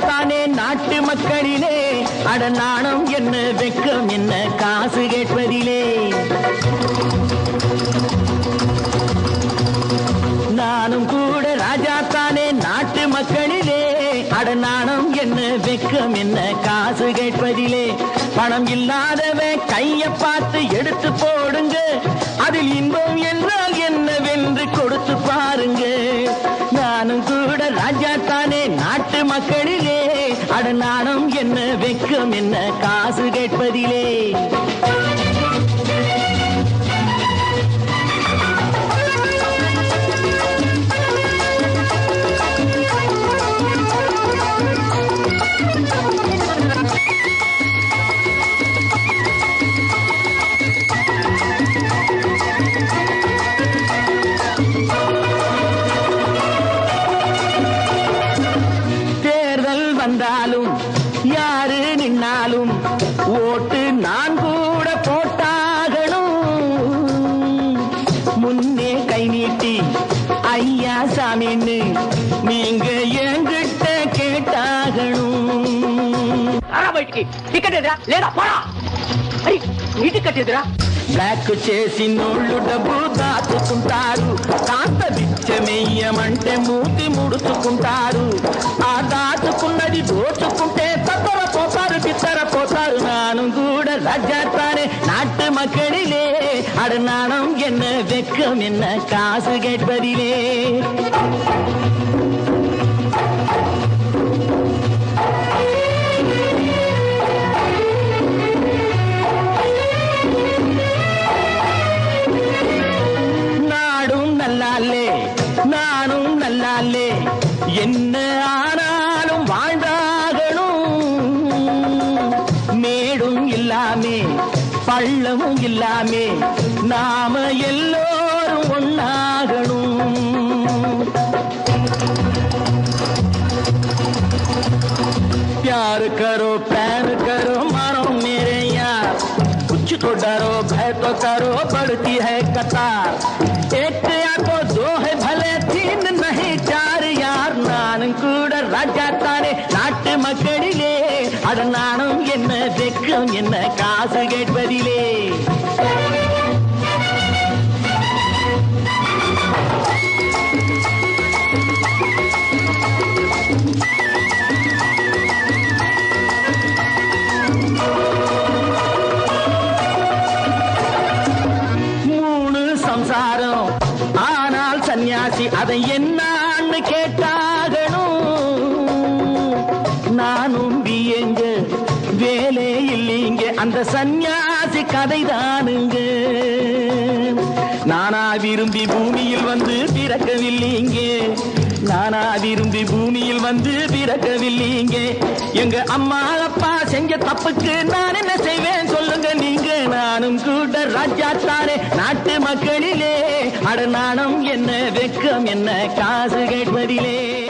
நானும் நாட்டு மக்களிலே? அட நாணம் என்ன வெக்கம் என்ன காசு கேட்பதிலே? நானும் கூட ராஜா தானே நாட்டு மக்களிலே. அட நாணம் என்ன வெக்கம் என்ன காசு கேட்பதிலே? பணம் இல்லாதவன் கைய பார்த்து எடுத்து போடுங்க. அதில் இன்பம் என்றால் என்னவென்று கொடுத்து பாருங்க. என்ன என்ன காசு கேட்பதிலே? வந்தாலும் யாரு நின்னாலும் ஓட்டு நான் கூட போட்டாகணும் முன்னே கை நீட்டி ஐயா சாமின்னு நீங்க என்கிட்ட கேட்டாகணும் రారా బయటికి టికెట్ ఎదురా లేదా పోరా అరే నీ టికెట్ ఎదురా బ్లాక్ చేసి నోళ్ళు డబ్బు దాచుకుంటారు కాస్త బిచ్చమెయ్యమంటే మూతి ముడుచుకుంటారు ராஜாத்தானே நாட்டு மக்களிலே அடநாணம் என்ன வெக்கம் என்ன காசு கேட்பதிலே. நாடும் நல்லாலே நானும் நல்லாலே என்ன பள்ளமும் இல்லாமே நாம எல்லோரும் ஒன்னாகணும் प्यार करो प्यार करो मारो मेरे यार कुछ तो डरो भय तो करो बढ़ती है कतार एक या तो दो है भले तीन नहीं चार யார் நானும் கூட ராஜா தானே நாட்டு மக்களிலே அட நானும் என்ன என்ன காசு கேட்பதிலே? மூணு சம்சாரம். ஆனால் சந்நியாசி அதை என்னான்னு கேட்டாகணும். நானும் வியங்க அந்த சந்நியாசி கதைதானுங்க. நானா விரும்பி பூமியில் வந்து பிறக்கவில்லைங்க. நானா விரும்பி பூமியில் வந்து பிறக்கவில்லைங்க. எங்க அம்மா அப்பா செஞ்ச தப்புக்கு நான் என்ன செய்வேன் சொல்லுங்க நீங்க. நானும் கூட ராஜா தானே நாட்டு மக்களிலே. அட நாணம் என்ன வெக்கம் என்ன காசு கேட்பதிலே.